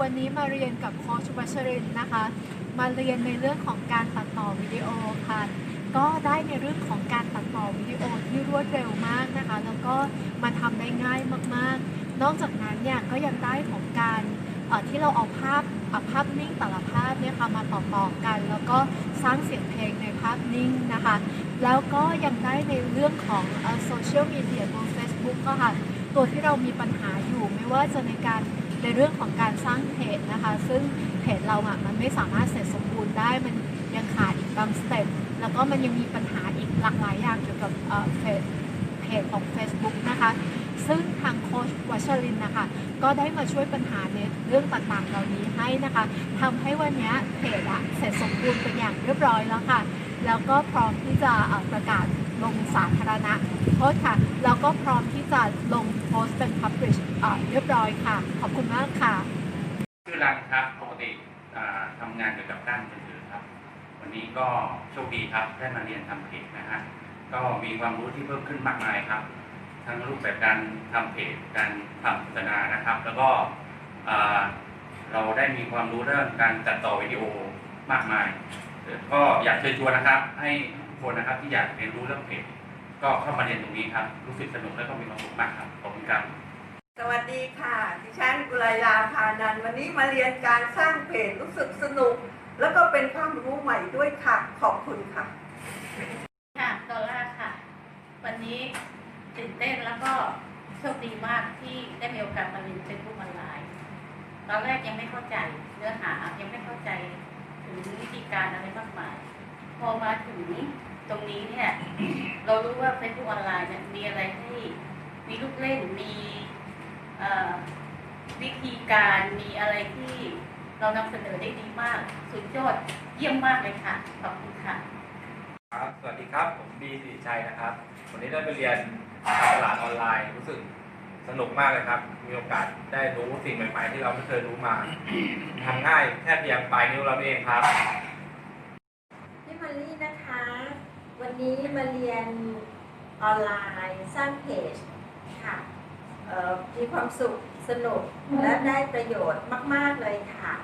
วันนี้มาเรียนกับโค้ชวัชรินนะคะ มาเรียนในเรื่องของการตัดต่อวิดีโอค่ะ ก็ได้ในเรื่องของการตัดต่อวิดีโอที่รวดเร็วมากนะคะ แล้วก็มาทำได้ง่ายมากๆ นอกจากนั้นเนี่ยก็ยังได้ของการที่เราเอาภาพเอาภาพนิ่งแต่ละภาพเนี่ยค่ะมาต่อๆกัน แล้วก็สร้างเสียงเพลงในภาพนิ่งนะคะ แล้วก็ยังได้ในเรื่องของโซเชียลมีเดียบน Facebook ก็ค่ะ ตัวที่เรามีปัญหาอยู่ไม่ว่าจะในการ ในเรื่องของการสร้างเพจนะคะ ซึ่งเพจเราอะมันไม่สามารถเสร็จสมบูรณ์ได้มันยังขาดอีกบางสเต็ปแล้วก็มันยังมีปัญหาอีกหลากหลายอย่างเกี่ยวกับเพจเพจของ Facebook นะคะ ซึ่งทางโค้ชวัชรินนะคะ ก็ได้มาช่วยปัญหาในเรื่องต่างๆเหล่านี้ให้นะคะทำให้วันนี้เพจอะเสร็จสมบูรณ์เป็นอย่างเรียบร้อยแล้วค่ะ แล้วก็พร้อมที่จะประกาศลงสาธารณะโทษค่ะ แล้วก็พร้อมที่จะลงโพสต์เป็น publish เอ่อเรียบร้อยค่ะ ขอบคุณมากค่ะชื่อรันครับปกติอ่าทำงานเกี่ยวกับด้านมือถือครับ วันนี้ก็โชคดีครับได้มาเรียนทำเพจนะฮะก็มีความรู้ที่เพิ่มขึ้นมากมายครับ ทั้งรูปแบบการทำเพจการทำโฆษณานะครับ แล้วก็เราได้มีความรู้เรื่องการตัดต่อวิดีโอมากมาย ก็อยากเชิญชวนนะครับ ให้ทุกคนนะครับที่อยากเรียนรู้เรื่องเพจก็เข้ามาเรียนตรงนี้ครับ รู้สึกสนุกและก็มีความสุขมากครับ ขอบคุณครับ สวัสดีค่ะ ดิฉันกุไลลาพานันท์ วันนี้มาเรียนการสร้างเพจรู้สึกสนุก แล้วก็เป็นความรู้ใหม่ด้วยค่ะ ขอบคุณค่ะ ค่ะดอลลาร์ค่ะ วันนี้ตื่นเต้นแล้วก็โชคดีมากที่ได้มีโอกาสมาเรียนเฟซบุ๊กออนไลน์ ตอนแรกยังไม่เข้าใจเนื้อหายังไม่เข้าใจถึงวิธีการอะไรมากมาย พอมาถึงตรงนี้เนี่ยเรารู้ว่าเฟซบุ๊กออนไลน์เนี่ยมีอะไรให้มีลูกเล่นมีเอ่อ วิธีการมีอะไรที่เรานำเสนอได้ดีมาก สุดยอดเยี่ยมมากเลยค่ะ ขอบคุณค่ะ ครับ สวัสดีครับ ผมบีสิริชัยนะครับ วันนี้ได้ไปเรียนการตลาดออนไลน์ รู้สึกสนุกมากเลยครับ มีโอกาสได้รู้สิ่งใหม่ ๆ ที่เราไม่เคยรู้มา ทำง่ายแค่เพียงปลายนิ้วเราเองครับ พี่มารี่นะคะ วันนี้มาเรียนออนไลน์สร้างเพจค่ะเอ่อ มีความสุขสนุกและได้ประโยชน์มาก ๆ เลยค่ะ